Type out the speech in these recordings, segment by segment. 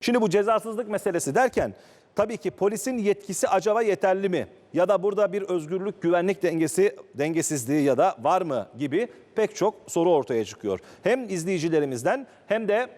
Şimdi bu cezasızlık meselesi derken tabii ki polisin yetkisi acaba yeterli mi? Ya da burada bir özgürlük güvenlik dengesi dengesizliği ya da var mı gibi pek çok soru ortaya çıkıyor. Hem izleyicilerimizden hem de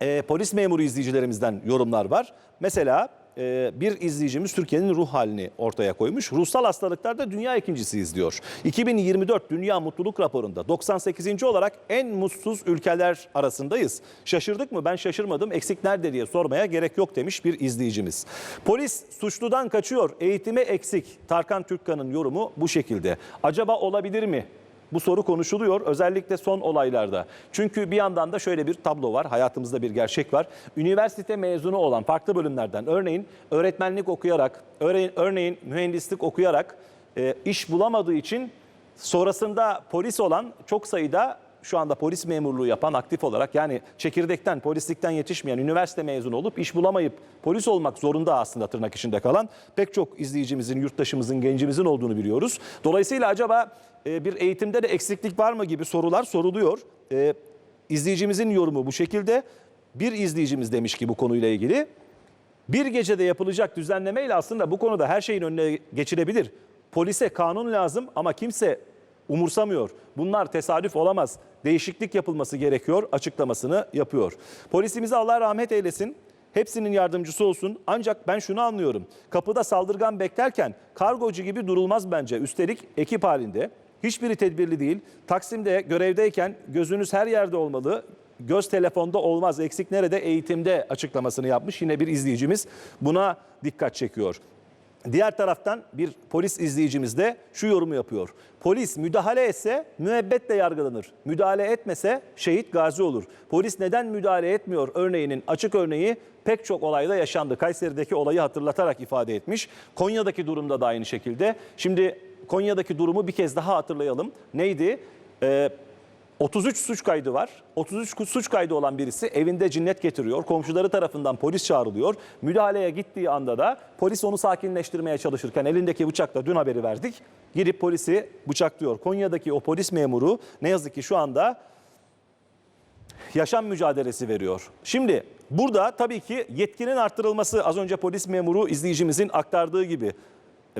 e, polis memuru izleyicilerimizden yorumlar var. Mesela e, bir izleyicimiz Türkiye'nin ruh halini ortaya koymuş. Ruhsal hastalıklarda dünya ikincisiyiz diyor. 2024 Dünya Mutluluk Raporu'nda 98. olarak en mutsuz ülkeler arasındayız. Şaşırdık mı? Ben şaşırmadım. Eksik nerede diye sormaya gerek yok demiş bir izleyicimiz. Polis suçludan kaçıyor. Eğitimi eksik. Tarkan Türkkan'ın yorumu bu şekilde. Acaba olabilir mi? Bu soru konuşuluyor özellikle son olaylarda. Çünkü bir yandan da şöyle bir tablo var. Hayatımızda bir gerçek var. Üniversite mezunu olan farklı bölümlerden örneğin öğretmenlik okuyarak, örneğin, örneğin mühendislik okuyarak e, iş bulamadığı için sonrasında polis olan çok sayıda şu anda polis memurluğu yapan aktif olarak yani çekirdekten, polislikten yetişmeyen, üniversite mezunu olup iş bulamayıp polis olmak zorunda aslında tırnak içinde kalan pek çok izleyicimizin, yurttaşımızın, gencimizin olduğunu biliyoruz. Dolayısıyla acaba e, bir eğitimde de eksiklik var mı gibi sorular soruluyor. E, izleyicimizin yorumu bu şekilde. Bir izleyicimiz demiş ki bu konuyla ilgili bir gecede yapılacak düzenlemeyle aslında bu konuda her şeyin önüne geçilebilir. Polise kanun lazım ama kimse umursamıyor. Bunlar tesadüf olamaz. Değişiklik yapılması gerekiyor açıklamasını yapıyor. Polisimize Allah rahmet eylesin. Hepsinin yardımcısı olsun. Ancak ben şunu anlıyorum. Kapıda saldırgan beklerken kargocu gibi durulmaz bence. Üstelik ekip halinde. Hiçbiri tedbirli değil. Taksim'de görevdeyken gözünüz her yerde olmalı. Göz telefonda olmaz. Eksik nerede? Eğitimde açıklamasını yapmış. Yine bir izleyicimiz buna dikkat çekiyor. Diğer taraftan bir polis izleyicimiz de şu yorumu yapıyor. Polis müdahale etse müebbetle yargılanır. Müdahale etmese şehit gazi olur. Polis neden müdahale etmiyor örneğinin açık örneği pek çok olayda yaşandı. Kayseri'deki olayı hatırlatarak ifade etmiş. Konya'daki durumda da aynı şekilde. Şimdi Konya'daki durumu bir kez daha hatırlayalım. Neydi? Ee, 33 suç kaydı var. 33 suç kaydı olan birisi evinde cinnet getiriyor. Komşuları tarafından polis çağrılıyor. Müdahaleye gittiği anda da polis onu sakinleştirmeye çalışırken elindeki bıçakla dün haberi verdik. Gidip polisi bıçaklıyor. Konya'daki o polis memuru ne yazık ki şu anda yaşam mücadelesi veriyor. Şimdi burada tabii ki yetkinin arttırılması az önce polis memuru izleyicimizin aktardığı gibi.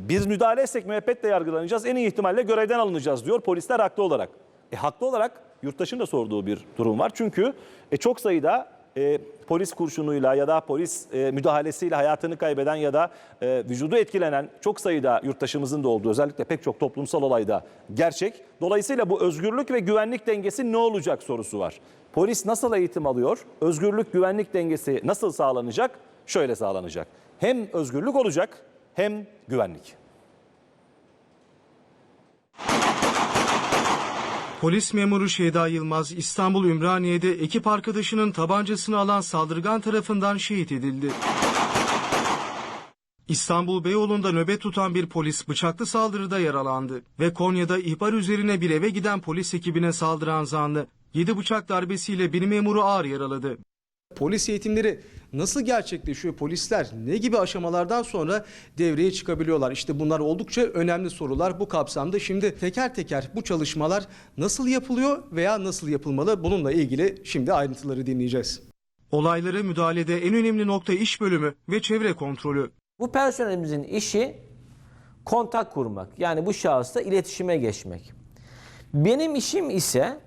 Biz müdahale etsek müebbetle yargılanacağız. En iyi ihtimalle görevden alınacağız diyor polisler haklı olarak. E, haklı olarak yurttaşın da sorduğu bir durum var. Çünkü e, çok sayıda e, polis kurşunuyla ya da polis e, müdahalesiyle hayatını kaybeden ya da e, vücudu etkilenen çok sayıda yurttaşımızın da olduğu özellikle pek çok toplumsal olayda gerçek. Dolayısıyla bu özgürlük ve güvenlik dengesi ne olacak sorusu var. Polis nasıl eğitim alıyor? Özgürlük güvenlik dengesi nasıl sağlanacak? Şöyle sağlanacak. Hem özgürlük olacak hem güvenlik. Polis memuru Şeyda Yılmaz İstanbul Ümraniye'de ekip arkadaşının tabancasını alan saldırgan tarafından şehit edildi. İstanbul Beyoğlu'nda nöbet tutan bir polis bıçaklı saldırıda yaralandı ve Konya'da ihbar üzerine bir eve giden polis ekibine saldıran zanlı 7 bıçak darbesiyle bir memuru ağır yaraladı. Polis eğitimleri nasıl gerçekleşiyor? Polisler ne gibi aşamalardan sonra devreye çıkabiliyorlar? İşte bunlar oldukça önemli sorular bu kapsamda. Şimdi teker teker bu çalışmalar nasıl yapılıyor veya nasıl yapılmalı? Bununla ilgili şimdi ayrıntıları dinleyeceğiz. Olaylara müdahalede en önemli nokta iş bölümü ve çevre kontrolü. Bu personelimizin işi kontak kurmak. Yani bu şahısla iletişime geçmek. Benim işim ise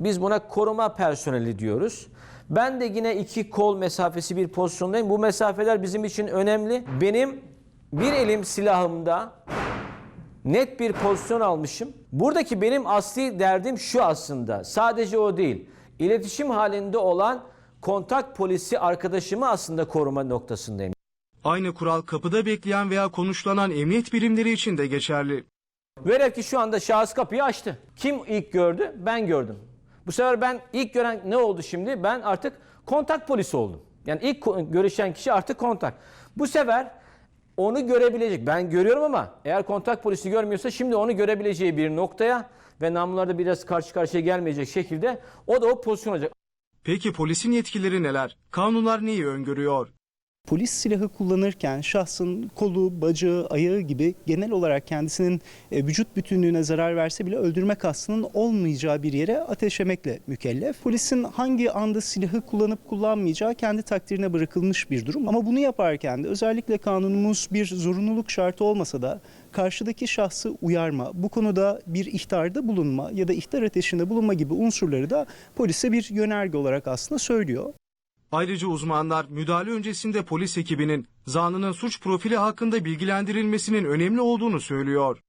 biz buna koruma personeli diyoruz. Ben de yine iki kol mesafesi bir pozisyondayım. Bu mesafeler bizim için önemli. Benim bir elim silahımda net bir pozisyon almışım. Buradaki benim asli derdim şu aslında. Sadece o değil. İletişim halinde olan kontak polisi arkadaşımı aslında koruma noktasındayım. Aynı kural kapıda bekleyen veya konuşlanan emniyet birimleri için de geçerli. Velev ki şu anda şahıs kapıyı açtı. Kim ilk gördü? Ben gördüm. Bu sefer ben ilk gören ne oldu şimdi? Ben artık kontak polisi oldum. Yani ilk görüşen kişi artık kontak. Bu sefer onu görebilecek. Ben görüyorum ama eğer kontak polisi görmüyorsa şimdi onu görebileceği bir noktaya ve namlularda biraz karşı karşıya gelmeyecek şekilde o da o pozisyon olacak. Peki polisin yetkileri neler? Kanunlar neyi öngörüyor? Polis silahı kullanırken şahsın kolu, bacağı, ayağı gibi genel olarak kendisinin e, vücut bütünlüğüne zarar verse bile öldürme kastının olmayacağı bir yere ateşlemekle mükellef. Polisin hangi anda silahı kullanıp kullanmayacağı kendi takdirine bırakılmış bir durum. Ama bunu yaparken de özellikle kanunumuz bir zorunluluk şartı olmasa da karşıdaki şahsı uyarma, bu konuda bir ihtarda bulunma ya da ihtar ateşinde bulunma gibi unsurları da polise bir yönerge olarak aslında söylüyor. Ayrıca uzmanlar müdahale öncesinde polis ekibinin zanlının suç profili hakkında bilgilendirilmesinin önemli olduğunu söylüyor.